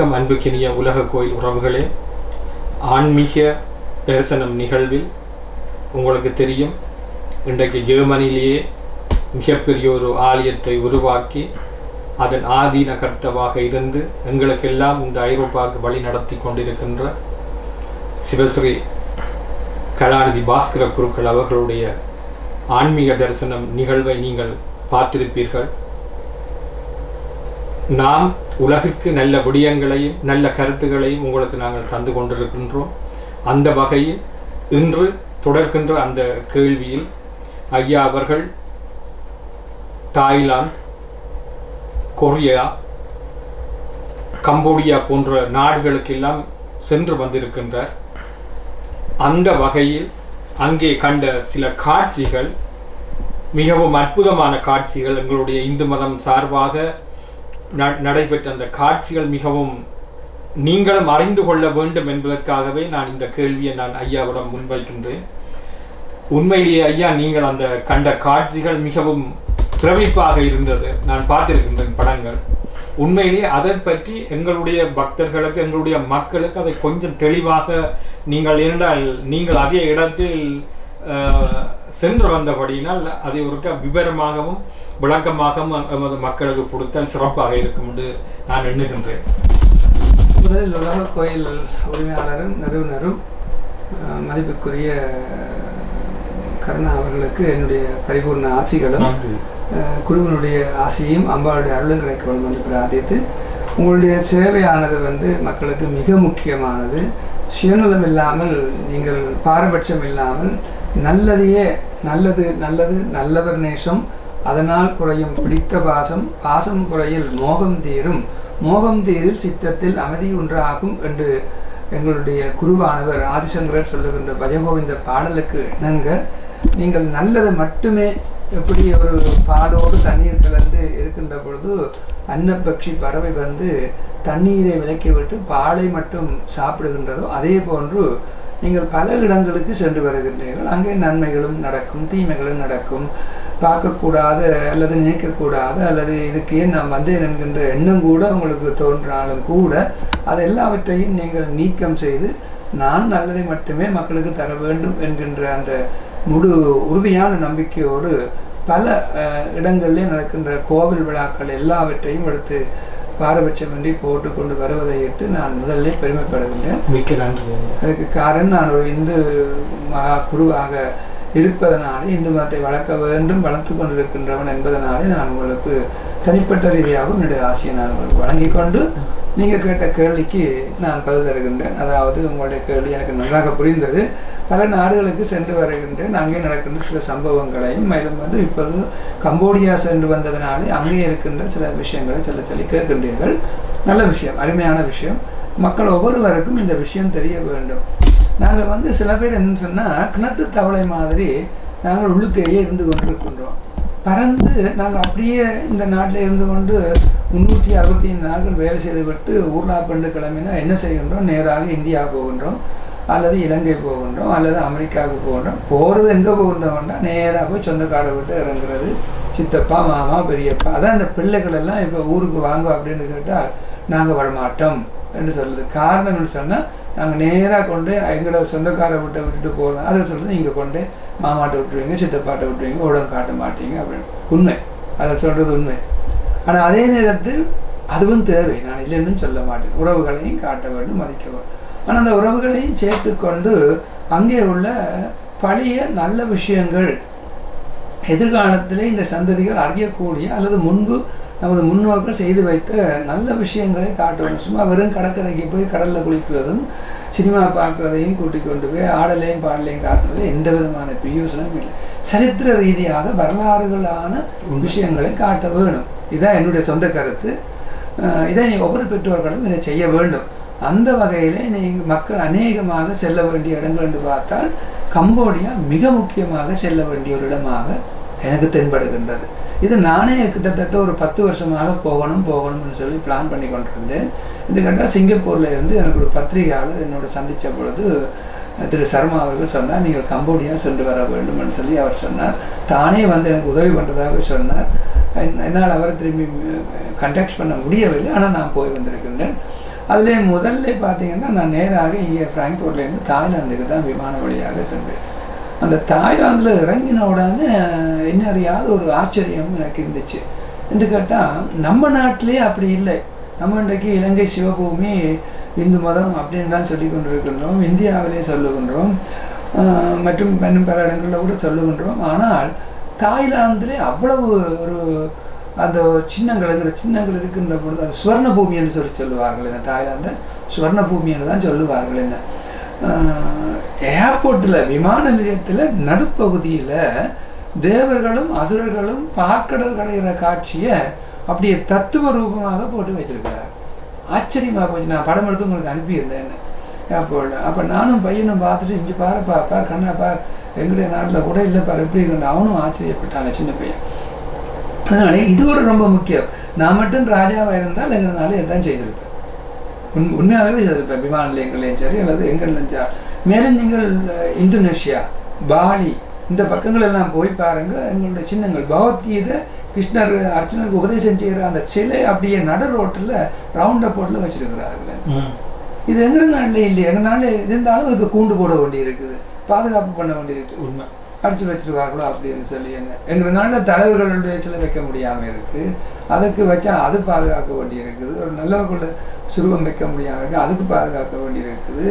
வணக்கம் அன்புக்கினிய உலக கோயில் உறவுகளே. ஆன்மீக தரிசனம் நிகழ்வில் உங்களுக்கு தெரியும் இன்றைக்கு ஜெர்மனியிலேயே மிகப்பெரிய ஒரு ஆலயத்தை உருவாக்கி அதன் ஆதீன கர்த்தவாக இருந்து எங்களுக்கெல்லாம் இந்த ஐரோப்பாவுக்கு வழி நடத்தி கொண்டிருக்கின்ற சிவஸ்ரீ கலாநிதி பாஸ்கர குருக்கள் அவர்களுடைய ஆன்மீக தரிசனம் நிகழ்வை நீங்கள் பார்த்திருப்பீர்கள். நாம் உலகுக்கு நல்ல விடயங்களையும் நல்ல கருத்துக்களையும் உங்களுக்கு நாங்கள் தந்து கொண்டிருக்கின்றோம். அந்த வகையில் இன்று தொடர்கின்ற அந்த கேள்வியில் ஐயா அவர்கள் தாய்லாந்து கொரியா கம்போடியா போன்ற நாடுகளுக்கெல்லாம் சென்று வந்திருக்கின்றார். அந்த வகையில் அங்கே கண்ட சில காட்சிகள் மிகவும் அற்புதமான காட்சிகள் எங்களுடைய இந்து மதம் சார்பாக நடைபெற்ற அந்த காட்சிகள் மிகவும் நீங்களும் அறிந்து கொள்ள வேண்டும் என்பதற்காகவே நான் இந்த கேள்வியை நான் ஐயாவிடம் முன்வைக்கின்றேன். உண்மையிலேயே ஐயா நீங்கள் அந்த கண்ட காட்சிகள் மிகவும் பிரமிப்பாக இருந்தது. நான் பார்த்திருக்கின்றேன் படங்கள். உண்மையிலேயே அதை பற்றி எங்களுடைய பக்தர்களுக்கு எங்களுடைய மக்களுக்கு அதை கொஞ்சம் தெளிவாக நீங்கள் இருந்தால் நீங்கள் அதே இடத்தில் சென்று வந்தபடியினால் அதை ஒருக்க விவரமாகவும் விளக்கமாகவும் எமது மக்களுக்கு கொடுத்தால் சிறப்பாக இருக்கும் என்று நான் எண்ணுகின்றேன். முதலில் உலக கோயில் உரிமையாளரும் நிறுவனரும் மதிப்புக்குரிய கருணா அவர்களுக்கு என்னுடைய பரிபூர்ண ஆசிகளும் குருவினுடைய ஆசியும் அம்பாளுடைய அருளும் கிடைக்க வேண்டும் என்று பிரார்த்தித்து உங்களுடைய சேவையானது வந்து மக்களுக்கு மிக முக்கியமானது. சுயநலம் இல்லாமல் நீங்கள் பாரபட்சம் இல்லாமல் நல்லதையே நல்லது நல்லது நல்லவர் நேசம். அதனால் குறையும் பிடித்த பாசம் பாசம் குறையில் மோகம் தீரும். மோகம் தீரில் சித்தத்தில் அமைதி உண்டாகும் என்று எங்களுடைய குருவானவர் ஆதிசங்கரர் சொல்லுகின்ற பஜகோவிந்த பாடலுக்கு இணங்க நீங்கள் நல்லதை மட்டுமே எப்படி ஒரு பாலோடு தண்ணீர் கலந்து இருக்கின்ற பொழுது அன்னப்பக்ஷி பறவை வந்து தண்ணீரை விலக்கி விட்டு பாலை மட்டும் சாப்பிடுகின்றதோ அதே போன்று நீங்கள் பல இடங்களுக்கு சென்று வருகின்றீர்கள். அங்கே நன்மைகளும் நடக்கும் தீமைகளும் நடக்கும். பார்க்கக்கூடாத அல்லது நினைக்கக்கூடாத அல்லது இதுக்கு ஏன் நான் வந்தேன் என்கின்ற எண்ணம் கூட உங்களுக்கு தோன்றினாலும் கூட அது எல்லாவற்றையும் நீங்கள் நீக்கம் செய்து நான் நல்லதை மட்டுமே மக்களுக்கு தர வேண்டும் என்கின்ற அந்த முழு உறுதியான நம்பிக்கையோடு பல இடங்களிலே நடக்கின்ற கோவில் விழாக்கள் எல்லாவற்றையும் எடுத்து பாரபட்சமின்றி போட்டு கொண்டு வருவதை இட்டு நான் முதல்ல பெருமைப்படுகின்றேன் மிக்க நன்றி. அதுக்கு காரணம் நான் ஒரு இந்து மகா குருவாக இருப்பதனாலே இந்து மதத்தை வளர்க்க வேண்டும் வளர்த்து கொண்டிருக்கின்றவன் என்பதனாலே நான் உங்களுக்கு தனிப்பட்ட ரீதியாகவும் என்னுடைய ஆசையை நான் உங்களுக்கு வழங்கிக் கொண்டு நீங்கள் கேட்ட கேள்விக்கு நான் பதில் தருகின்றேன். அதாவது உங்களுடைய கேள்வி எனக்கு நன்றாக புரிந்தது. பல நாடுகளுக்கு சென்று வருகின்றேன். அங்கே நடக்கின்ற சில சம்பவங்களையும் மேலும் வந்து இப்போது கம்போடியா சென்று வந்ததினாலே அங்கே இருக்கின்ற சில விஷயங்களை சொல்ல சொல்லி கேட்கின்றீர்கள். நல்ல விஷயம் அருமையான விஷயம். மக்கள் ஒவ்வொருவருக்கும் இந்த விஷயம் தெரிய வேண்டும். நாங்கள் வந்து சில பேர் என்ன சொன்னால் கிணத்து தவளை மாதிரி நாங்கள் உள்ளுக்கேயே இருந்து கொண்டிருக்கின்றோம். பறந்து நாங்கள் அப்படியே இந்த நாட்டில் இருந்து கொண்டு முந்நூற்றி அறுபத்தி ஐந்து நாட்கள் வேலை செய்துவிட்டு ஊர்லா பண்டு கிளம்பினா என்ன செய்கின்றோம்? நேராக இந்தியா போகின்றோம். அல்லது இலங்கை போகின்றோம் அல்லது அமெரிக்காவுக்கு போகின்றோம். போகிறது எங்கே போகின்றோம்னா நேராக போய் சொந்தக்காரை விட்டு இறங்குறது சித்தப்பா மாமா பெரியப்பா அதான் அந்த பிள்ளைகள் எல்லாம் இப்போ ஊருக்கு வாங்க அப்படின்னு கேட்டால் நாங்கள் வரமாட்டோம் என்று சொல்லுது காரணம் என்ன சொன்னால் நாங்கள் நேராக கொண்டு எங்களோட சொந்தக்காரை விட்டு விட்டுட்டு போகிறோம் அதை சொல்கிறது நீங்கள் கொண்டு மாமாட்ட விட்டுருவீங்க சித்தப்பாட்டை விட்டுருவீங்க உடம்பு காட்ட மாட்டீங்க அப்படின்னு. உண்மை. அதை சொல்கிறது உண்மை. ஆனால் அதே நேரத்தில் அதுவும் தேவை. நான் இல்லைன்னு சொல்ல மாட்டேன். உறவுகளையும் காட்ட வேண்டும் மதிக்க வேண்டும். ஆனால் அந்த உறவுகளையும் சேர்த்து கொண்டு அங்கே உள்ள பழைய நல்ல விஷயங்கள் எதிர்காலத்திலே இந்த சந்ததிகள் அறியக்கூடிய அல்லது முன்பு நமது முன்னோர்கள் செய்து வைத்த நல்ல விஷயங்களை காட்டணும் சும்மா வெறும் கடற்கரைக்கு போய் கடலில் குளிக்கிறதும் சினிமா பார்க்குறதையும் கூட்டிக் கொண்டு போய் ஆடலையும் பாடலையும் காட்டுறது எந்த விதமான பிரயோசனமும் இல்லை. சரித்திர ரீதியாக வரலாறுகளான விஷயங்களை காட்ட வேணும். இதுதான் என்னுடைய சொந்த கருத்து. இதை நீ ஒவ்வொரு பெற்றோர்களும் இதை செய்ய வேண்டும். அந்த வகையில் நீங்கள் மக்கள் அநேகமாக செல்ல வேண்டிய இடங்கள் என்று பார்த்தால் கம்போடியா மிக முக்கியமாக செல்ல வேண்டிய ஒரு இடமாக எனக்கு தென்படுகின்றது. இது நானே கிட்டத்தட்ட ஒரு பத்து வருஷமாக போகணும் போகணும்னு சொல்லி பிளான் பண்ணி கொண்டிருந்தேன். இது கேட்டால் சிங்கப்பூரில் இருந்து எனக்கு ஒரு பத்திரிகையாளர் என்னோட சந்தித்த பொழுது திரு சர்மா அவர்கள் சொன்னார் நீங்கள் கம்போடியா சென்று வர வேண்டும்னு சொல்லி அவர் சொன்னார். தானே வந்து எனக்கு உதவி பண்ணுறதாக சொன்னார். என்னால் அவரை திரும்பி கண்டக்ட் பண்ண முடியவில்லை. ஆனால் நான் போய் வந்திருக்கின்றேன். அதிலே முதல்ல பார்த்தீங்கன்னா நான் நேராக இங்கே ஃப்ராங்க்ஃபோர்ட்லேருந்து தாய்லாந்துக்கு தான் விமான வழியாக சென்றேன். அந்த தாய்லாந்தில் இறங்கின உடனே என்ன அறியாத ஒரு ஆச்சரியம் எனக்கு இருந்துச்சு. என்று கேட்டால் நம்ம நாட்டிலே அப்படி இல்லை. நம்ம இன்றைக்கு இலங்கை சிவபூமி இந்து மதம் அப்படின்லாம் சொல்லி கொண்டிருக்கின்றோம். இந்தியாவிலே சொல்லுகின்றோம். மற்றும் இன்னும் பல இடங்களில் கூட சொல்லுகின்றோம். ஆனால் தாய்லாந்திலே அவ்வளவு ஒரு அந்த சின்னங்கள்ங்கிற சின்னங்கள் இருக்கின்ற பொழுது அது சுவர்ண பூமி என்று சொல்லி சொல்லுவார்கள் என்ன தாய்லாந்தை? சுவர்ண பூமி என்று தான் சொல்லுவார்கள் என்ன. ஏர்போர்ட்டில் விமான நிலையத்தில் நடுப்பகுதியில் தேவர்களும் அசுரர்களும் பாற்கடல் கடைகிற காட்சியை அப்படியே தத்துவ ரூபமாக போட்டு வச்சிருக்கிறார். ஆச்சரியமாக போச்சு. நான் படம் எடுத்து உங்களுக்கு அனுப்பியிருந்தேன் ஏர்போர்ட்டில் அப்போ நானும் பையனும் பார்த்துட்டு இங்கே பாரு பா பார் கண்ணா பார் எங்களுடைய நாட்டில் கூட இல்லை பார் எப்படி இருக்கு அவனும் ஆச்சரியப்பட்டான சின்ன பையன். அதனால இது ஒரு ரொம்ப முக்கியம். நான் மட்டும் ராஜாவாக இருந்தால் எங்களால இதான் செய்திருப்பேன். உண் உண்மையாகவே செய்திருப்பேன். விமான நிலையங்களையும் சரி அல்லது சரி மேலும் நீங்கள் இந்தோனேஷியா பாலி இந்த பக்கங்கள் எல்லாம் போய் பாருங்க. எங்களுடைய சின்னங்கள் பகவத்கீதை கிருஷ்ணர் அர்ச்சனருக்கு உபதேசம் செய்கிற அந்த சிலை அப்படியே நடு ரோட்டில் ரவுண்ட் போட்டில் வச்சிருக்கிறார்கள். இது எங்கட நாட்டில் இல்லையே. எங்கள் நாட்டில் இருந்தாலும் அதுக்கு கூண்டு போட வேண்டி இருக்குது பாதுகாப்பு பண்ண வேண்டி இருக்குது உண்மை. அடிச்சு வச்சிருவார்களோ அப்படின்னு சொல்லி என்ன எங்கள் தலைவர்களுடைய சில வைக்க முடியாமல் இருக்குது அதுக்கு வச்சா அது பாதுகாக்க வேண்டி இருக்குது ஒரு நல்லவர்கள சுருவம் வைக்க முடியாமல் இருக்குது அதுக்கு பாதுகாக்க வேண்டி இருக்குது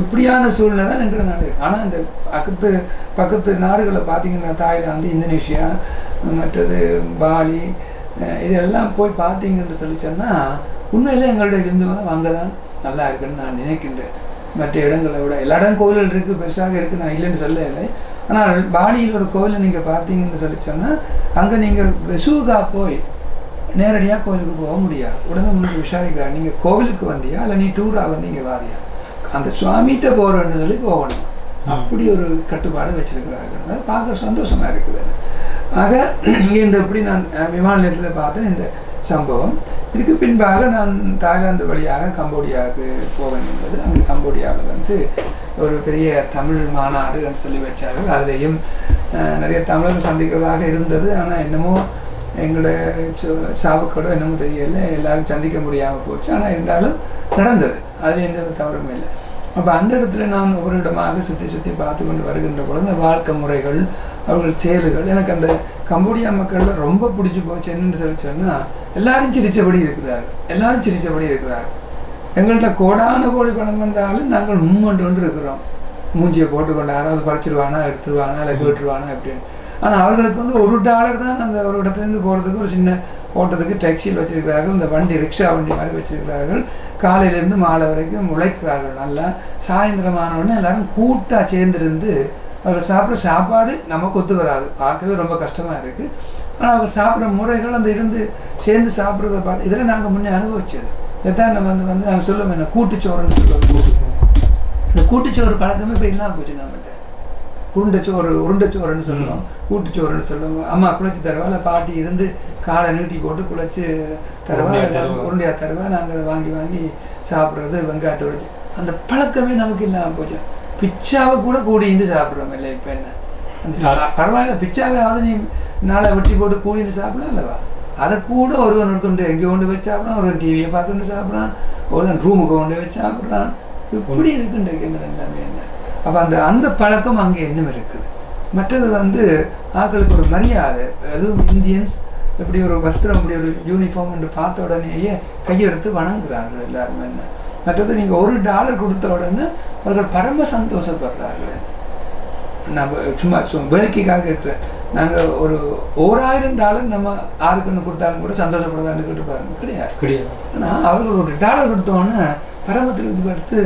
இப்படியான சூழ்நிலை தான் எங்கள் நாடு ஆனால் இந்த பக்கத்து பக்கத்து நாடுகளை பார்த்தீங்கன்னா தாய்லாந்து இந்தோனேஷியா மற்றது பாலி இதெல்லாம் போய் பார்த்தீங்கன்னு சொல்லி சொன்னால் உண்மையிலே எங்களுடைய இந்து மதம் அங்கே தான் நல்லா இருக்குன்னு நான் நினைக்கின்றேன். மற்ற இடங்களை விட. எல்லா இடம் கோவில்கள் இருக்குது பெருசாக இருக்குது நான் இல்லைன்னு சொல்லலை. ஆனால் பாலியில் ஒரு கோவிலை நீங்கள் பார்த்தீங்கன்னு சொல்லி சொன்னால் அங்கே நீங்கள் வெசூகா போய் நேரடியாக கோவிலுக்கு போக முடியாது. உடனே உங்களுக்கு விசாரிக்கிறார் நீங்கள் கோவிலுக்கு வந்தியா இல்லை நீ டூராக வந்து இங்கே வாரியா? அந்த சுவாமிகிட்ட போகிறேன்னு சொல்லி போகணும். அப்படி ஒரு கட்டுப்பாடு வச்சிருக்கிறார்கள். அது பார்க்க சந்தோஷமாக இருக்குது. ஆக இங்கே இந்த இப்படி நான் விமான நிலையத்தில் பார்த்தேன். இந்த சம்பவம். இதுக்கு பின்பாக நான் தாய்லாந்து வழியாக கம்போடியாவுக்கு போக என்பது அங்கே கம்போடியாவில் வந்து ஒரு பெரிய தமிழ் மாநாடுன்னு சொல்லி வச்சார்கள். அதுலேயும் நிறைய தமிழர்கள் சந்திக்கிறதாக இருந்தது. ஆனால் என்னமோ எங்களோட சு- என்னமோ தெரியல. எல்லாரும் சந்திக்க முடியாமல் போச்சு. ஆனால் இருந்தாலும் நடந்தது. அதில் எந்த தவறும் இல்லை. அப்போ அந்த இடத்துல நான் ஒவ்வொரு இடமாக சுற்றி சுற்றி பார்த்து கொண்டு வருகின்ற பொழுது அந்த வாழ்க்கை முறைகள் அவர்கள் செயல்கள் எனக்கு அந்த கம்போடியா மக்கள்ல ரொம்ப பிடிச்சி போச்சு என்னன்னு சொல்லி சொன்னால் எல்லாரும் சிரிச்சபடி இருக்கிறார் எல்லாரும் சிரிச்சபடி இருக்கிறார் எங்கள்கிட்ட கோடான கோடி பணம் வந்தாலும் நாங்கள் மும்மண்டு கொண்டு இருக்கிறோம். மூஞ்சியை போட்டுக்கொண்டு யாராவது பறிச்சிருவானா எடுத்துருவானா இல்லை கேட்டுருவானா அப்படின்னு ஆனால் அவர்களுக்கு வந்து ஒரு டாலர் தான் அந்த ஒரு இடத்துலேருந்து போகிறதுக்கு ஒரு சின்ன ஓட்டத்துக்கு டாக்ஸியில் வச்சிருக்கிறார்கள். இந்த வண்டி ரிக்ஷா வண்டி மாதிரி வச்சிருக்கிறார்கள். காலையிலேருந்து மாலை வரைக்கும் உழைக்கிறார்கள். நல்லா சாயந்தரமான உடனே எல்லாரும் கூட்டாக சேர்ந்திருந்து அவர்கள் சாப்பிட்ற சாப்பாடு நமக்கு ஒத்து வராது. பார்க்கவே ரொம்ப கஷ்டமாக இருக்குது ஆனால் அவர் சாப்பிட்ற முறைகள் அந்த இருந்து சேர்ந்து சாப்பிட்றத பார்த்து இதெல்லாம் நாங்கள் முன்னே அனுபவிச்சது. இதான் நம்ம வந்து வந்து நாங்கள் சொல்லுவோம் என்ன கூட்டுச்சோறுன்னு சொல்லுவோம். இந்த கூட்டுச்சோறு பழக்கமே இப்போ இல்லாமல் போச்சு நம்மகிட்ட. உருண்டைச்சோறு உருண்டைச்சோறுன்னு சொல்லுவோம். கூட்டுச்சோறுன்னு சொல்லுவோம். அம்மா குழைச்சி தருவா இல்லை பாட்டி இருந்து காலை நீட்டி போட்டு குழைச்சி தருவா உருண்டையா அதை தருவா. உருண்டையா தருவா நாங்கள் அதை வாங்கி வாங்கி சாப்பிட்றது வெங்காயத்தை உடைச்சு அந்த பழக்கமே நமக்கு இல்லாமல் போச்சு. பிச்சாவை கூட கூடி இருந்து சாப்பிட்றோம் இல்லை இப்போ என்ன? பரவாயில்ல பிச்சாவையாவது நீ நாளை வெட்டி போட்டு கூடி இருந்து சாப்பிடலாம் இல்லவா அதை கூட ஒருவன் ஒருத்தண்டு எங்கே கொண்டு வச்சு சாப்பிட்றான் ஒரு டிவியை பார்த்து கொண்டு சாப்பிட்றான் ஒருத்தன் ரூமுக்கு கொண்டு வச்சு சாப்பிட்றான் இப்படி இருக்குன்ற எங்கள் எல்லாமே என்ன? அப்போ அந்த அந்த பழக்கம் அங்கே இன்னும் இருக்குது. மற்றது வந்து ஆட்களுக்கு ஒரு மரியாதை அதுவும் இந்தியன்ஸ் இப்படி ஒரு வஸ்திரம் இப்படி ஒரு யூனிஃபார்ம் என்று பார்த்த உடனேயே கையெடுத்து வணங்குறார்கள் எல்லாருமே என்ன? மற்றது நீங்கள் ஒரு டாலர் கொடுத்த உடனே அவர்கள் பரம சந்தோஷப்படுறார்கள். நம்ம சும்மா சும்மா வேடிக்கைக்காக கேட்குறேன் நாங்கள் ஒரு ஓராயிரம் டாலர் நம்ம ஆருக்குன்னு கொடுத்தாலும் கூட சந்தோஷப்படுவான்னு கேட்டு பாருங்க. கிடையாது. கிடையாது. ஆனால் அவர்கள் ஒரு டாலர் கொடுத்தோன்னே பரமத்தில் இது எடுத்து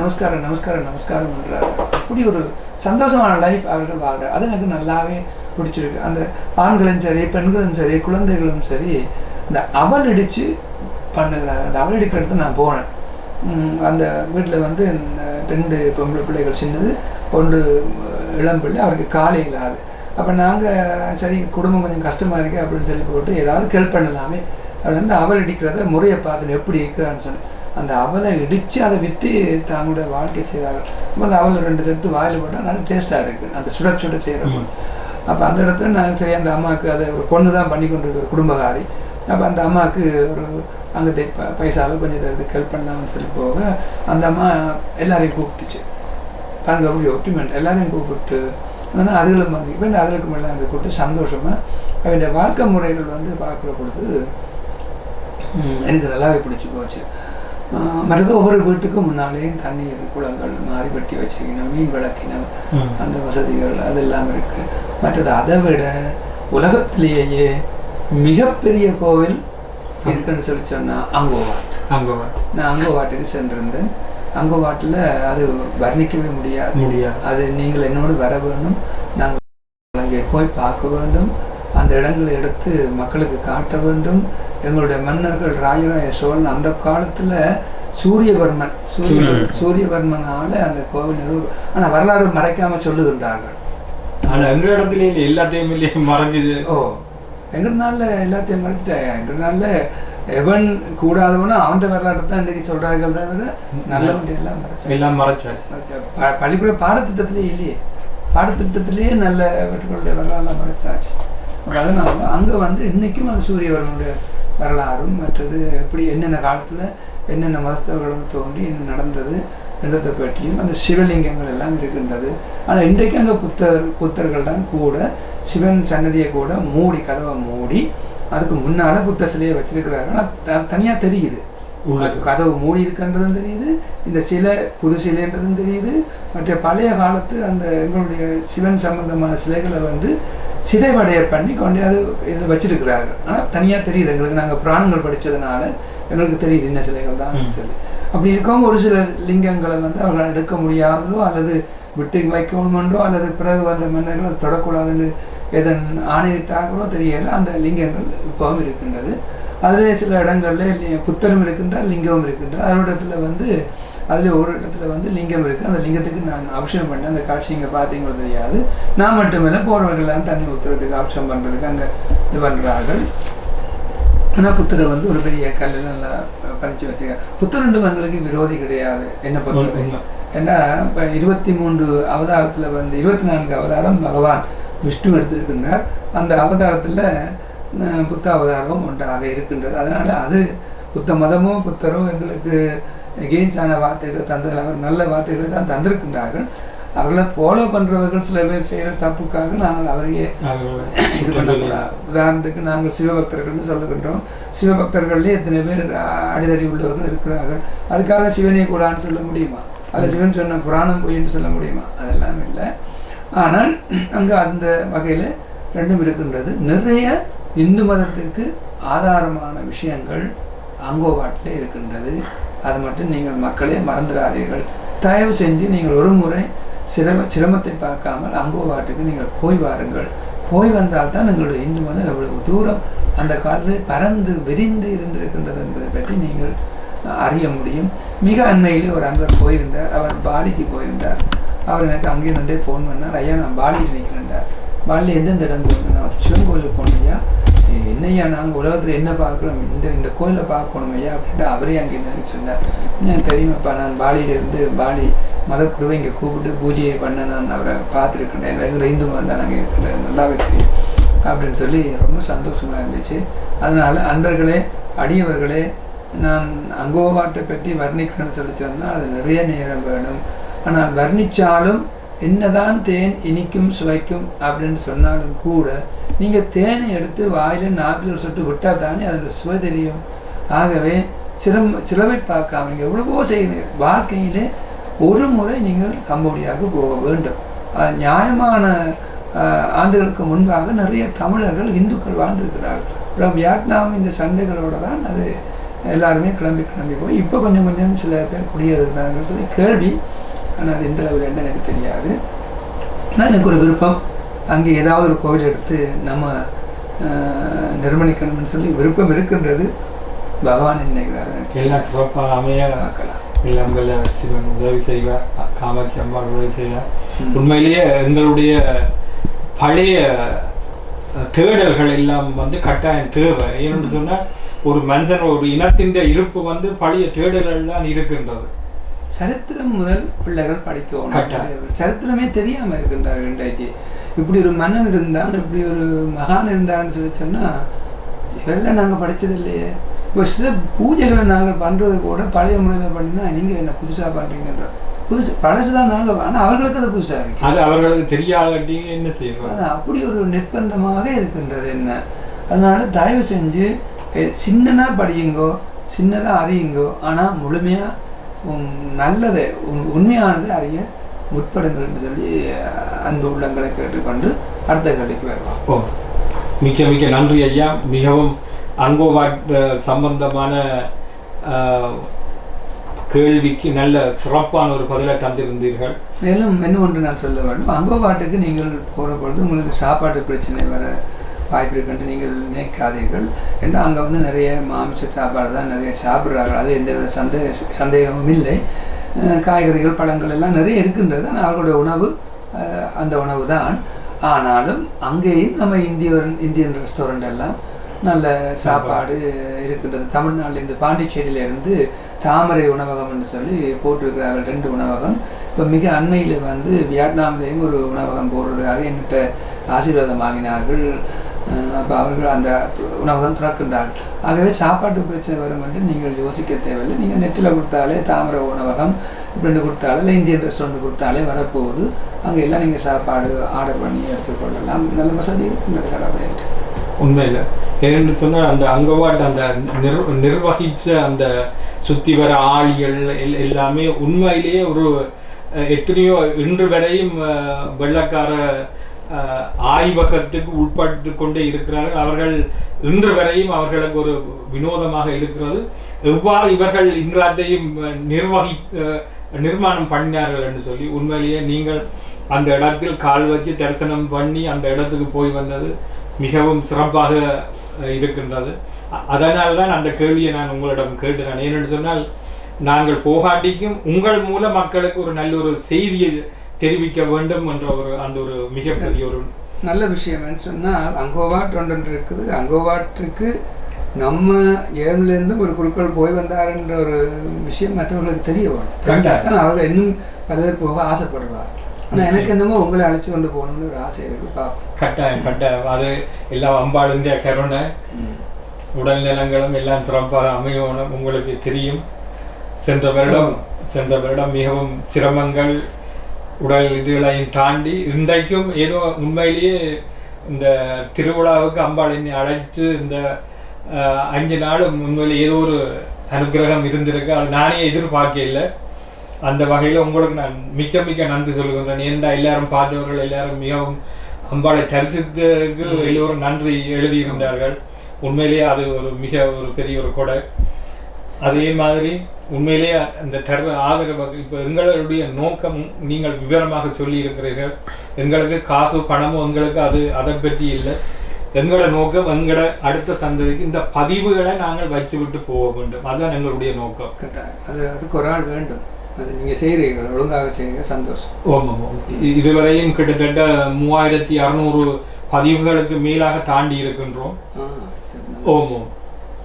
நமஸ்காரம் நமஸ்காரம் நமஸ்காரம் பண்ணுறாரு அப்படி ஒரு சந்தோஷமான லைஃப் அவர்கள் வாழ்றாரு. அது எனக்கு நல்லாவே பிடிச்சிருக்கு. அந்த ஆண்களும் சரி பெண்களும் சரி குழந்தைகளும் சரி இந்த அவல் இடித்து பண்ணுறாங்க அந்த அவல் இடத்துல நான் போனேன். அந்த வீட்டில் வந்து ரெண்டு பொம்பளை பிள்ளைகள் சின்னது ஒன்று இளம் பிள்ளை அவருக்கு காலை இல்லாது. அப்போ நாங்கள் சரி குடும்பம் கொஞ்சம் கஷ்டமாக இருக்கு அப்படின்னு சொல்லி போட்டு ஏதாவது ஹெல்ப் பண்ணலாமே அவர் வந்து அவல் இடிக்கிறத முறையை பார்த்துட்டு எப்படி இருக்கிறான்னு சொன்னேன். அந்த அவலை இடித்து அதை விற்று தங்களுடைய வாழ்க்கை செய்கிறார்கள். அப்போ அந்த அவலை ரெண்டு சேர்த்து வாயில் போட்டால் நல்லா டேஸ்ட்டாக இருக்குது அந்த சுட சுட செய்கிறப்போ அப்போ அந்த இடத்துல நான் சரி அந்த அம்மாவுக்கு அதை ஒரு பொண்ணு தான் பண்ணி கொண்டிருக்கிற குடும்பகாரி அப்போ அந்த அம்மாவுக்கு ஒரு அங்கே ப பைசாவில் கொஞ்சம் எடுத்து ஹெல்ப் பண்ணலாம்னு சொல்லி போக அந்த அம்மா எல்லாரையும் கூப்பிட்டுச்சு. பாருங்க அப்படி ஒற்றுமெண்ட் எல்லாரையும் கூப்பிட்டு ஆனால் அதுகளும் வந்து இப்போ இந்த அதுகளுக்கு எல்லாம் இதை கொடுத்து சந்தோஷமாக அவனுடைய வாழ்க்கை முறைகள் வந்து பார்க்குற பொழுது எனக்கு நல்லாவே பிடிச்சி போச்சு. மற்றது ஒவ்வொரு வீட்டுக்கும் முன்னாலேயும் தண்ணீர் குளங்கள் மாறி வெட்டி வச்சுக்கணும் மீன் விளக்கினம் ம். அந்த வசதிகள் அதெல்லாம் இருக்கு. மற்றது அதை விட உலகத்திலேயே மிகப்பெரிய கோவில் இருக்குன்னு சொல்லி சொன்னா அங்கோவாட். அங்க வா. நான் அங்கோவாட்டுக்கு சென்றிருந்தேன். அங்கோவாட்டில் அது வர்ணிக்கவே முடியாது. முடியாது. அது நீங்கள் என்னோடு வர வேண்டும். நாங்கள் அங்கே போய் பார்க்க வேண்டும். அந்த இடங்களை எடுத்து மக்களுக்கு காட்ட வேண்டும். எங்களுடைய மன்னர்கள் ராஜராஜ சோழன் அந்த காலத்துல சூரியவர்மன் சூரிய சூரியவர்மன். சூரியவர்மனால அந்த கோவில் நிறுவ ஆனா வரலாறு மறைக்காம சொல்லுகின்றார்கள் ஆனா எங்க இடத்துல எல்லாத்தையும் மறைஞ்சது. ஓ. எங்க நாள்ல எல்லாத்தையும் மறைச்சிட்டாங்க. எங்க நாள்ல எவன் கூடாதவனோ அவன் வரலாற்றை தான் இன்னைக்கு சொல்றார்கள் தவிர நல்லவன் எல்லாம் மறைச்சாங்க எல்லாம் மறைச்சாச்சு. பள்ளிக்கூட பாடத்திட்டத்திலே இல்லையே. பாடத்திட்டத்திலேயே நல்ல வெற்றிகளுடைய வரலாறு மறைச்சாச்சு. அதனால அங்கே வந்து இன்னைக்கும் அந்த சூரியவரனுடைய வரலாறும் மற்றது எப்படி என்னென்ன காலத்தில் என்னென்ன மதஸ்தவர்களும் தோன்றி என்ன நடந்தது என்றதை பற்றியும் அந்த சிவலிங்கங்கள் எல்லாம் இருக்கின்றது. ஆனால் இன்றைக்கு அங்கே புத்தர் புத்தர்கள் தான் கூட சிவன் சன்னதியை கூட மூடி கதவை மூடி அதுக்கு முன்னால புத்த சிலையை வச்சிருக்கிறாங்க ஆனால் தனியாக தெரியுது. அது கதவு மூடி இருக்கின்றதும் தெரியுது இந்த சிலை புது சிலைன்றதும் தெரியுது. மற்ற பழைய காலத்து அந்த எங்களுடைய சிவன் சம்பந்தமான சிலைகளை வந்து சிதைவடைய பண்ணி கொண்டு அது இதில் வச்சிருக்கிறார்கள். ஆனால் தனியாக தெரியுது. எங்களுக்கு நாங்கள் புராணங்கள் படிச்சதுனால எங்களுக்கு தெரியுது என்ன சிலைகள் தான் ம். சொல்லி. அப்படி இருக்கவங்க ஒரு சில லிங்கங்களை வந்து அவர்களால் எடுக்க முடியாதோ அல்லது விட்டு வைக்கணுமெண்டோ அல்லது பிறகு வந்த மன்னர்கள் அதை தொடக்கூடாதுன்னு எதன் ஆணையிட்டார்களோ தெரியல. அந்த லிங்கங்கள் இப்பவும் இருக்கின்றது. அதில் சில இடங்களில் புத்தரும் இருக்கின்றார் லிங்கமும் இருக்கின்றது அதோட இடத்துல வந்து அதில் ஒரு இடத்துல வந்து லிங்கம் இருக்குது அந்த லிங்கத்துக்கு நான் அபிஷேகம் பண்ணேன். அந்த காட்சி இங்கே பார்த்தீங்களோ தெரியாது. நான் மட்டுமில்லை போகிறவர்கள்லாம் தண்ணி ஊற்றுறதுக்கு அபிஷேகம் பண்ணுறதுக்கு அங்கே இது பண்ணுறார்கள் ஆனால் புத்தரை வந்து ஒரு பெரிய கல்லில் நல்லா பதிச்சு வச்சுக்க புத்தரண்டு எங்களுக்கு விரோதி கிடையாது. என்ன பொறுத்தவரை. ஏன்னா இப்போ இருபத்தி மூன்று அவதாரத்தில் வந்து இருபத்தி நான்கு அவதாரம் பகவான் விஷ்ணு எடுத்திருக்கின்றார் அந்த அவதாரத்தில் புத்த அவதாரமும் ஒன்றாக இருக்கின்றது. அதனால அது புத்த மதமோ புத்தரோ எங்களுக்கு எகெயின்ஸ்டான வார்த்தைகளை தந்ததில் நல்ல வார்த்தைகளை தான் தந்திருக்கின்றார்கள். அவர்களை ஃபாலோ பண்ணுறவர்கள் சில பேர் செய்கிற தப்புக்காக நாங்கள் அவரையே இது பண்ணக்கூடாது. உதாரணத்துக்கு நாங்கள் சிவபக்தர்கள்னு சொல்லுகின்றோம். சிவபக்தர்கள்லேயே எத்தனை பேர் அ- அடிதடி உள்ளவர்கள் இருக்கிறார்கள். அதுக்காக சிவனே கூடான்னு சொல்ல முடியுமா? அல்ல சிவன் சொன்ன புராணம் பொய்ன்னு சொல்ல முடியுமா? அதெல்லாம் இல்லை. ஆனால் அங்கே அந்த வகையில் ரெண்டும் இருக்கின்றது. நிறைய இந்து மதத்திற்கு ஆதாரமான விஷயங்கள் அங்கோவாட்டில் இருக்கின்றது. அது மட்டும் நீங்கள் மக்களே மறந்துடாதீர்கள் தயவு செஞ்சு நீங்கள் ஒரு முறை சிரம சிரமத்தை பார்க்காமல் அங்கோவாட்டுக்கு நீங்கள் போய் வாருங்கள். போய் வந்தால் தான் எங்களுடைய இந்து மதம் எவ்வளவு தூரம் அந்த காலத்தில் பறந்து விரிந்து இருந்திருக்கின்றது என்பதை பற்றி நீங்கள் அறிய முடியும். மிக அண்மையிலே ஒரு அன்பர் போயிருந்தார். அவர் பாலிக்கு போயிருந்தார். அவர் எனக்கு அங்கே நின்றே ஃபோன் பண்ணார். ஐயா நான் பாலியில் நிற்கிறேன்டார் பாலியில் எந்தெந்த இடம் போகணும் நான் சிவன் கோயிலுக்கு போனியா என்னையா நாங்கள் உலகத்தில் என்ன பார்க்குறோம் இந்த இந்த கோயிலை பார்க்கணும் ஐயா அப்படின்ட்டு அவரே அங்கே எனக்கு சொன்னார். எனக்கு தெரியுமாப்பா நான் பாலியிலேருந்து பாலி மதக்குருவை இங்கே கூப்பிட்டு பூஜையை பண்ண நான் அவரை பார்த்துருக்கேன் எங்களை இந்து மதம் தான் நாங்கள் நல்லாவே தெரியும் அப்படின்னு சொல்லி ரொம்ப சந்தோஷமாக இருந்துச்சு. அதனால் அன்பர்களே அடியவர்களே நான் அங்கோவாட்டை பற்றி வர்ணிக்கணும்னு சொல்லி சொன்னால் அது நிறைய நேரம் வேணும். ஆனால் வர்ணிச்சாலும் என்னதான் தேன் இனிக்கும் சுவைக்கும் அப்படின்னு சொன்னாலும் கூட நீங்கள் தேனை எடுத்து வாயில் நாக்கில் ஒரு சொட்டு விட்டால் தானே அதில் சுவை தெரியும். ஆகவே சிரம் சிலவை பார்க்காம நீங்கள் எவ்வளவோ செய்கிறீர்கள் வாழ்க்கையிலே ஒரு முறை நீங்கள் கம்போடியாவுக்கு போக வேண்டும். நியாயமான ஆண்டுகளுக்கு முன்பாக நிறைய தமிழர்கள் இந்துக்கள் வாழ்ந்திருக்கிறார்கள். அப்புறம் வியட்நாம் இந்த சண்டைகளோடு தான் அது எல்லாருமே கிளம்பி கிளம்பி போய் இப்போ கொஞ்சம் கொஞ்சம் சில பேர் குடியேறுகிறார்கள் சொல்லி கேள்வி ஆனால் அது எந்த லெவலில் என்ன எனக்கு தெரியாது. ஆனால் எனக்கு ஒரு விருப்பம். அங்கே ஏதாவது ஒரு கோவில் எடுத்து நம்ம நிர்மாணிக்கணும்னு சொல்லி விருப்பம் இருக்கின்றது பகவான் நினைக்கிறாரு. எல்லாம் சிறப்பாக அமைய வல்ல சிவன் உதவி செய்வார் காமாட்சி அம்மாள் உதவி செய்வார். உண்மையிலேயே எங்களுடைய பழைய தேடல்கள் எல்லாம் வந்து கட்டாயம் தேவை. ஏன்னு சொன்னா ஒரு மனுஷன் ஒரு இனத்தின் இருப்பு வந்து பழைய தேடல்கள் தான் இருக்கின்றது. சரித்திரம் முதல் பிள்ளைகள் படிக்கணும். சரித்திரமே தெரியாம இருக்கின்றார்கள் இன்றைக்கு. இப்படி ஒரு மன்னன் இருந்தான் இப்படி ஒரு மகான் இருந்தான்னு சொல்லி சொன்னால் இதெல்லாம் நாங்கள் படிச்சது இல்லையே இப்போ சில பூஜைகளை நாங்கள் பண்ணுறது கூட பழைய முறையில் பண்ணினா நீங்கள் என்ன புதுசாக பண்ணுறீங்கன்ற புதுசு பழசு தான் நாங்கள் ஆனால் அவர்களுக்கு அது புதுசாக இருக்கு. அது அவர்களுக்கு தெரியாதட்டி என்ன செய்யறது அது அப்படி ஒரு நிர்பந்தமாக இருக்கின்றது என்ன? அதனால தயவு செஞ்சு சின்னனா படியுங்கோ சின்னதாக அறியுங்கோ ஆனால் முழுமையாக நல்லதை உண்- உண்மையானதை அறிய முற்படுங்கள் என்று சொல்லி அன்பு உள்ளங்களை கேட்டுக்கொண்டு அடுத்த கேள்விக்கு வருவோம். ஓ மிக்க மிக்க நன்றி ஐயா. மிகவும் அஹ், சம்பந்தமான கேள்விக்கு நல்ல சிறப்பான ஒரு பதிலை தந்திருந்தீர்கள். மேலும் என்ன ஒன்று நான் சொல்ல வேண்டும். அங்கோபாட்டுக்கு நீங்கள் போகிற பொழுது உங்களுக்கு சாப்பாட்டு பிரச்சனை வர வாய்ப்பு இருக்குன்ட்டு நீங்கள் நினைக்காதீர்கள் ஏன்னா அங்கே வந்து நிறைய மாமிச சாப்பாடு தான் நிறைய சாப்பிட்றார்கள் அது எந்த வித சந்தே சந்தேகமும் இல்லை. காய்கறிகள் பழங்கள் எல்லாம் நிறைய இருக்கின்றது. ஆனால் அவர்களுடைய உணவு அந்த உணவு தான். ஆனாலும் அங்கேயும் நம்ம இந்தியன் இந்தியன் ரெஸ்டாரண்ட் எல்லாம் நல்ல சாப்பாடு இருக்கின்றது. தமிழ்நாட்டில் இந்த பாண்டிச்சேரியிலிருந்து தாமரை உணவகம் என்று சொல்லி போட்டிருக்கிறார்கள். ரெண்டு உணவகம். இப்போ மிக அண்மையில் வந்து வியட்நாம்லேயும் ஒரு உணவகம் போடுறதுக்காக என்கிட்ட ஆசீர்வாதம் வாங்கினார்கள். அப்போ அவர்கள் அந்த உணவகம் திறக்கின்றார்கள். ஆகவே சாப்பாட்டு பிரச்சனை வரும் என்று நீங்கள் யோசிக்க தேவையில்லை. நீங்கள் நெட்டில் கொடுத்தாலே தாமரை உணவகம் ரெண்டு கொடுத்தாலே இல்லை இந்தியன் ரெஸ்டாரண்ட் கொடுத்தாலே வரப்போகுது. அங்கே எல்லாம் நீங்கள் சாப்பாடு ஆர்டர் பண்ணி எடுத்துக்கொள்ளலாம் நல்ல வசதி இருக்கின்றது கடவுளேன்ட்டு உண்மையில். ஏன்னு சொன்னால் அந்த அங்கவாட் அந்த நிர் நிர்வகித்த அந்த சுற்றி வர ஆளிகள் எல்- எல்லாமே உண்மையிலேயே ஒரு எத்தனையோ இன்று வரையும் வெள்ளக்கார ஆய்வகத்துக்கு உட்பட்டு கொண்டே இருக்கிறார்கள் அவர்கள் இன்று வரையும் அவர்களுக்கு ஒரு வினோதமாக இருக்கிறது. எவ்வாறு இவர்கள் இங்கிலாந்தையும் நிர்வகி நிர்மாணம் பண்ணினார்கள் என்று சொல்லி உண்மையிலேயே நீங்கள் அந்த இடத்தில் கால் வச்சு தரிசனம் பண்ணி அந்த இடத்துக்கு போய் வந்தது மிகவும் சிறப்பாக இருக்கின்றது. அதனால் தான் அந்த கேள்வியை நான் உங்களிடம் கேட்டுறேன் ஏனென்று சொன்னால் நாங்கள் போகாட்டிக்கும் உங்கள் மூலம் மக்களுக்கு ஒரு நல்ல ஒரு செய்தியை தெரிவிக்க வேண்டும் என்ற ஒரு அந்த ஒரு மிகப்பெரிய ஒரு நல்ல விஷயம் என்ன சொன்னால் அங்கோவாட் ஒன்று இருக்குது. அங்கோவாட்டுக்கு நம்ம ஜெர்மனிலேருந்து ஒரு குழுக்கள் போய் வந்தாருன்ற ஒரு விஷயம் மற்றவர்களுக்கு தெரிய வரும். தான் அவர்கள் இன்னும் பல பேர் போக ஆசைப்படுவார் ஆனால் எனக்கு என்னமோ உங்களை அழைச்சி கொண்டு போகணும்னு ஒரு ஆசை இருக்கு. கட்டாயம் கட்டாயம். அது எல்லாம் அம்பாளுடைய கருணை. உடல் நலங்களும் எல்லாம் சிறப்பாக அமையணும். உங்களுக்கு தெரியும். சென்ற வருடம் சென்ற வருடம் மிகவும் சிரமங்கள் உடல் இதுகளையும் தாண்டி இன்றைக்கும் ஏதோ உண்மையிலேயே இந்த திருவிழாவுக்கு அம்பாள் என்னை அழைத்து இந்த அஞ்சு நாளும் உண்மையிலே ஏதோ ஒரு அனுகிரகம் இருந்திருக்கு. அது நானே எதிர்பார்க்கல அந்த வகையில் உங்களுக்கு நான் மிக்க மிக்க நன்றி சொல்லுகின்றேன். ஏன்டா எல்லாரும் பார்த்தவர்கள் எல்லாரும் மிகவும் அம்பாளை தரிசித்ததுக்கு எல்லோரும் நன்றி எழுதியிருந்தார்கள். உண்மையிலேயே அது ஒரு மிக ஒரு பெரிய ஒரு கொடை. அதே மாதிரி உண்மையிலேயே அந்த தர்ம ஆதரவு இப்போ எங்களுடைய நோக்கம் நீங்கள் விவரமாக சொல்லி இருக்கிறீர்கள். எங்களுக்கு காசு பணமோ எங்களுக்கு அது அதை பற்றி இல்லை. எங்களோட நோக்கம் எங்களோட அடுத்த சந்ததிக்கு இந்த பதிவுகளை நாங்கள் வச்சு விட்டு போக வேண்டும். அதுதான் எங்களுடைய நோக்கம். அது அதுக்கு ஒரு ஆள் வேண்டும். அது நீங்கள் செய்கிறீர்கள் ஒழுங்காக செய்யுங்க. சந்தோஷம். ஓம் ஓம். இ- இதுவரையும் கிட்டத்தட்ட மூவாயிரத்தி அறுநூறு பதிவுகளுக்கு மேலாக தாண்டி இருக்கின்றோம். ஆ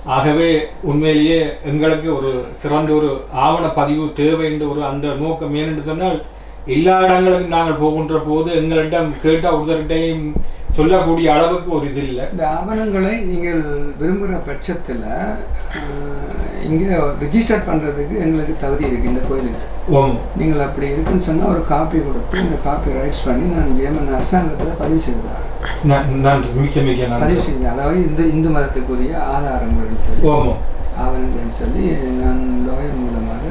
ஆகவே உண்மையிலேயே எங்களுக்கு ஒரு சிறந்த ஒரு ஆவண பதிவு தேவை என்று ஒரு அந்த நோக்கம் ஏனென்று சொன்னால் எல்லா இடங்களுக்கும் நாங்கள் போகின்ற போது எங்களிடம் கேட்ட ஒருத்தர்கிட்டையும் சொல்லக்கூடிய அளவுக்கு ஒரு இது இல்லை. இந்த ஆவணங்களை நீங்கள் விரும்புகிற பட்சத்தில் இங்கே ரிஜிஸ்டர் பண்ணுறதுக்கு எங்களுக்கு தகுதி இருக்குது இந்த கோயிலுக்கு. ஓம் நீங்கள் அப்படி இருக்குன்னு சொன்னால் ஒரு காப்பி கொடுத்து இந்த காப்பி ரைட்ஸ் பண்ணி நான் ஏமன் அரசாங்கத்தில் பதிவு செய்தார் பதிவு செஞ்சேன் அதாவது இந்து இந்து மதத்துக்குரிய ஆதாரங்கள்னு சொல்லி. ஆவணங்கள்னு சொல்லி நான் லாயர் மூலமாக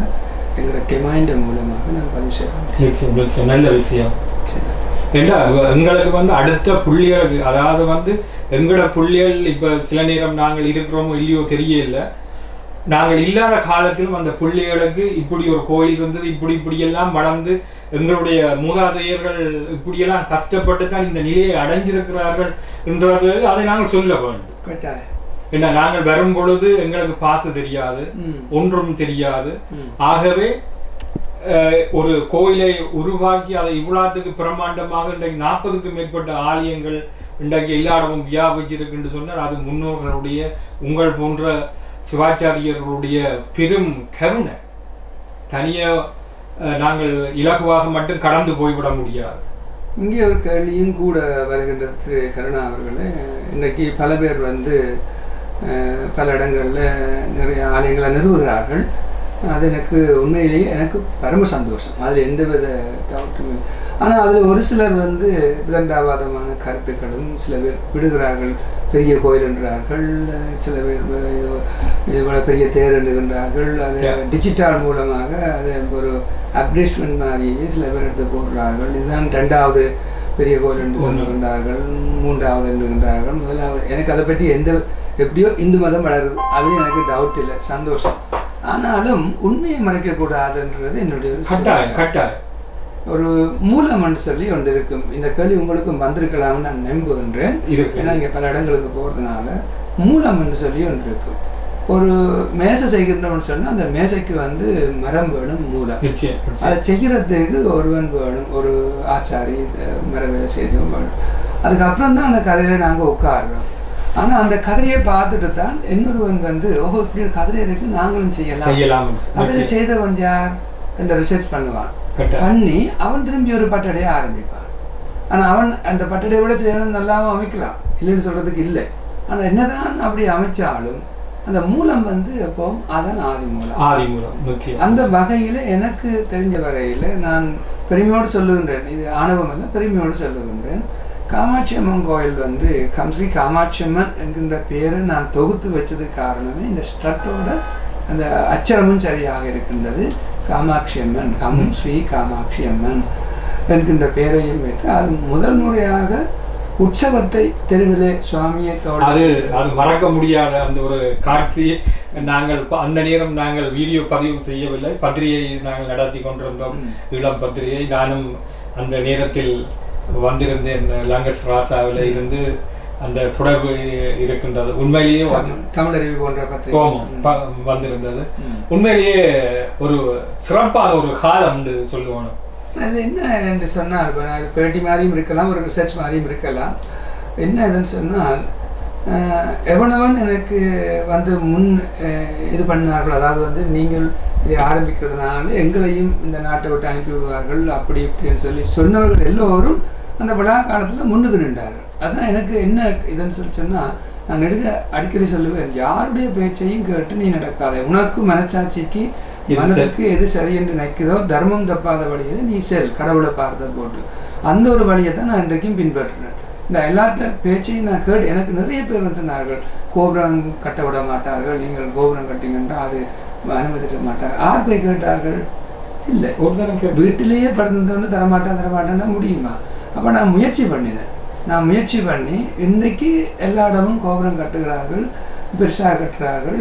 எங்களோட கெமாயிண்ட மூலமாக நான் பதிவு செய்கிறேன். நல்ல விஷயம். ஏண்டா எங்களுக்கு வந்து அடுத்த புள்ளிகளுக்கு அதாவது வந்து எங்களோட புள்ளிகள் இப்போ சில நேரம் நாங்கள் இருக்கிறோமோ இல்லையோ தெரியல நாங்கள் இல்லாத காலத்திலும் அந்த புள்ளிகளுக்கு இப்படி ஒரு கோயில் இருந்தது இப்படி இப்படியெல்லாம் வளர்ந்து எங்களுடைய மூதாதையர்கள் இப்படியெல்லாம் கஷ்டப்பட்டு தான் இந்த நிலையை அடைஞ்சிருக்கிறார்கள் என்றது அதை நாங்கள் சொல்ல வேண்டும். கட்டாயம். ஏன்னா நாங்கள் வரும் பொழுது எங்களுக்கு பாச தெரியாது ஒன்றும் தெரியாது. ஆகவே ஒரு கோயிலை உருவாக்கி அதை இவ்வளோத்துக்கு பிரம்மாண்டமாக இன்றைக்கு நாற்பதுக்கும் மேற்பட்ட ஆலயங்கள் இன்றைக்கு எல்லா இடமும் வியாபிச்சிருக்குன்னு சொன்னால் அது முன்னோர்களுடைய உங்கள் போன்ற சிவாச்சாரியர்களுடைய பெரும் கருணை. தனியாக நாங்கள் இலகுவாக மட்டும் கடந்து போய்விட முடியாது. இங்கே ஒரு கேள்வியும் கூட வருகின்ற திரு கருணா அவர்களே. இன்றைக்கு பல பேர் வந்து பல இடங்களில் நிறைய ஆலயங்களை நிறுவுகிறார்கள். அது எனக்கு உண்மையிலேயே எனக்கு பரம சந்தோஷம். அதில் எந்தவித டவுட்டும் இல்லை. ஆனால் அதில் ஒரு சிலர் வந்து விதண்டாவாதமான கருத்துக்களும் சில பேர் விடுகிறார்கள். பெரிய கோயில் என்றார்கள் சில பேர் இவ்வளோ பெரிய தேர் எண்ணுகின்றார்கள். அதை. டிஜிட்டல் மூலமாக அதை ஒரு அப்டேஸ்மெண்ட் மாதிரியே சில பேர் எடுத்து போடுறார்கள். இதுதான் ரெண்டாவது பெரிய கோயில் என்று. சொல்லுகின்றார்கள் மூன்றாவது எண்ணுகின்றார்கள். முதலாவது எனக்கு அதை பற்றி எந்த எப்படியோ இந்து மதம் வளருது. அதுல எனக்கு டவுட் இல்லை சந்தோஷம். ஆனாலும் உண்மையை மறைக்கக்கூடாதுன்றது என்னுடைய கட்டாயம். கட்டாயம். ஒரு மூலம்னு சொல்லி ஒன்று இருக்கும். இந்த கேள்வி உங்களுக்கும் வந்திருக்கலாம்னு நான் நம்புகின்றேன். ஏன்னா இங்கே பல இடங்களுக்கு போகிறதுனால மூலம் என்று சொல்லி ஒன்று இருக்கும் ஒரு மேசை செய்கின்றவன் சொன்னால் அந்த மேசைக்கு வந்து மரம் வேணும் மூலம். அதை. செய்கிறதுக்கு ஒருவன் வேணும். ஒரு ஆச்சாரி இந்த மர வேலை செய்யணும் வேணும். அதுக்கப்புறம் தான் அந்த கதையில நாங்கள் உட்காடுறோம் ஆனால் அந்த கதையை பார்த்துட்டு தான் இன்னொருவன் வந்து ஓஹோ இப்படி ஒரு கதை இருக்கு நாங்களும் செய்யலாம். செய்யலாம் அப்படி. செய்தவன் யார்? என்ற ரிசர்ச் பண்ணுவான். பண்ணி அவன் திரும்பி ஒரு பட்டடையை ஆரம்பிப்பான். ஆனா அவன் அந்த பட்டடையை விட செய்யணும் நல்லாவும் அமைக்கலாம். இல்லைன்னு சொல்றதுக்கு இல்லை. ஆனா என்னதான் அப்படி அமைச்சாலும் அந்த மூலம் வந்து எப்பவும் அதான் ஆதி மூலம். ஆதி மூலம் அந்த வகையில எனக்கு தெரிஞ்ச வகையில நான் பெருமையோடு சொல்லுகின்றேன். இது ஆணவம் அல்ல பெருமையோடு சொல்லுகின்றேன். காமாட்சி அம்மன் கோயில் வந்து கம் ஸ்ரீ காமாட்சி அம்மன் என்கின்ற பெயரை நான் தொகுத்து வச்சதுக்கு காரணமே இந்த ஸ்ட்ரட்டோட அந்த அச்சரமும் சரியாக இருக்கின்றது. காமாட்சி அம்மன் கம் ஸ்ரீ காமாட்சி அம்மன் என்கின்ற பெயரையும் வைத்து அது முதல் முறையாக உற்சவத்தை தெருவிலே சுவாமியை அது அது மறக்க முடியாத அந்த ஒரு காட்சி. நாங்கள் அந்த நேரம் நாங்கள் வீடியோ பதிவு செய்யவில்லை. பத்திரிகை நாங்கள் நடத்தி கொண்டிருந்தோம். இளம் பத்திரிகை. நானும் அந்த நேரத்தில் வந்திருந்தேன். லங்கஸ் ராசாவில் இருந்து அந்த தொடர்பு இருக்கின்றது. உண்மையிலேயே வந்து- தமிழ் தமிழருவி போன்ற பத்திரிகை. வந்திருந்தது. உண்மையிலேயே ஒரு சிறப்பான ஒரு காலம் என்று சொல்லுவோம் அது என்ன என்று சொன்னால் இப்போ நான் பேட்டி மாதிரியும் இருக்கலாம் ஒரு ரிசர்ச் மாதிரியும் இருக்கலாம். என்ன இதுன்னு சொன்னால் எவனவன் எனக்கு வந்து முன் இது பண்ணார்கள் அதாவது வந்து நீங்கள் இதை ஆரம்பிக்கிறதுனால எங்களையும் இந்த நாட்டை விட்டு அனுப்பி விடுவார்கள் அப்படி இப்படின்னு சொல்லி சொன்னவர்கள் எல்லோரும் அந்த விழா காலத்தில் முன்னுக்கு நின்றார்கள். அதான் எனக்கு என்ன இதுன்னு சொல்லி சொன்னால் நான் நெடுக அடிக்கடி சொல்லுவேன் யாருடைய பேச்சையும் கேட்டு நீ நடக்காதே. உனக்கு மனச்சாட்சிக்கு? மனதுக்கு எது சரி என்று நினைக்குதோ தர்மம் தப்பாத வழியில நீ செல் கடவுளை பார்த்த போட்டு. அந்த ஒரு வழியை தான் நான் இன்றைக்கும் பின்பற்றினேன் இந்த எல்லாத்த பேச்சையும் நான் கேட்டு எனக்கு நிறைய பேர் சொன்னார்கள் கோபுரம் கட்ட விட மாட்டார்கள் நீங்கள் கோபுரம் கட்டிங்கன்னா அது அனுமதிக்க மாட்டார்கள். யார் போய் கேட்டார்கள்? இல்லை. வீட்டிலேயே படுத்துட்டு தரமாட்டேன் தரமாட்டேன்னா முடியுமா? அப்போ நான் முயற்சி பண்ணினேன். நான் முயற்சி பண்ணி இன்னைக்கு எல்லா இடமும் கோபுரம் கட்டுகிறார்கள் பெருசாக கட்டுறார்கள்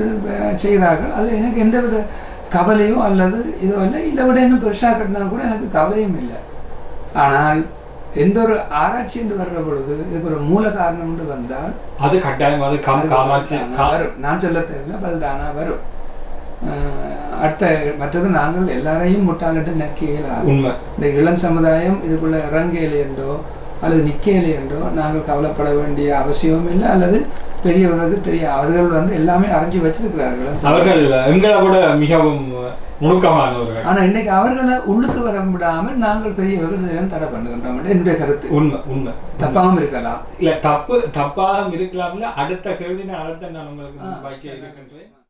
செய்கிறார்கள். அது எனக்கு எந்தவித கவலையோ அல்லது இதோ இல்லை. இதை விட இன்னும் பெருசாக கட்டினா கூட எனக்கு கவலையும் இல்லை. ஆனால் எந்த ஒரு ஆராய்ச்சி என்று வர்ற பொழுது இதுக்கு ஒரு மூல காரணம் என்று வந்தால் அது கட்டாயம் அது அது வரும். நான் சொல்ல தேவையில்லை பதில் தானா வரும். அடுத்த மற்றது நாங்கள் எல்லாரையும் முட்டாளிட்டு நக்கியலா உண்மை. இந்த இளம் சமுதாயம் இதுக்குள்ள இறங்கையில் என்றோ அல்லது நிக்கையில் என்றோ நாங்கள் கவலைப்பட வேண்டிய அவசியமும் இல்லை அல்லது பெரியவர்களுக்கு தெரியும் அவர்கள் வந்து எல்லாமே அறிஞ்சு வச்சிருக்கிறார்கள். அவர்கள் எங்களை விட மிகவும் நுணுக்கமானவர்கள் ஆனா இன்னைக்கு அவர்களை உள்ளுக்கு வர விடாமல் நாங்கள் பெரியவர்கள் சில நேரம் தடை பண்ணுகின்றோம் என்னுடைய கருத்து. உண்மை உண்மை. தப்பாகவும் இருக்கலாம். இல்ல தப்பு தப்பாக இருக்கலாம்ல அடுத்த கேள்வி அடுத்த நான் உங்களுக்கு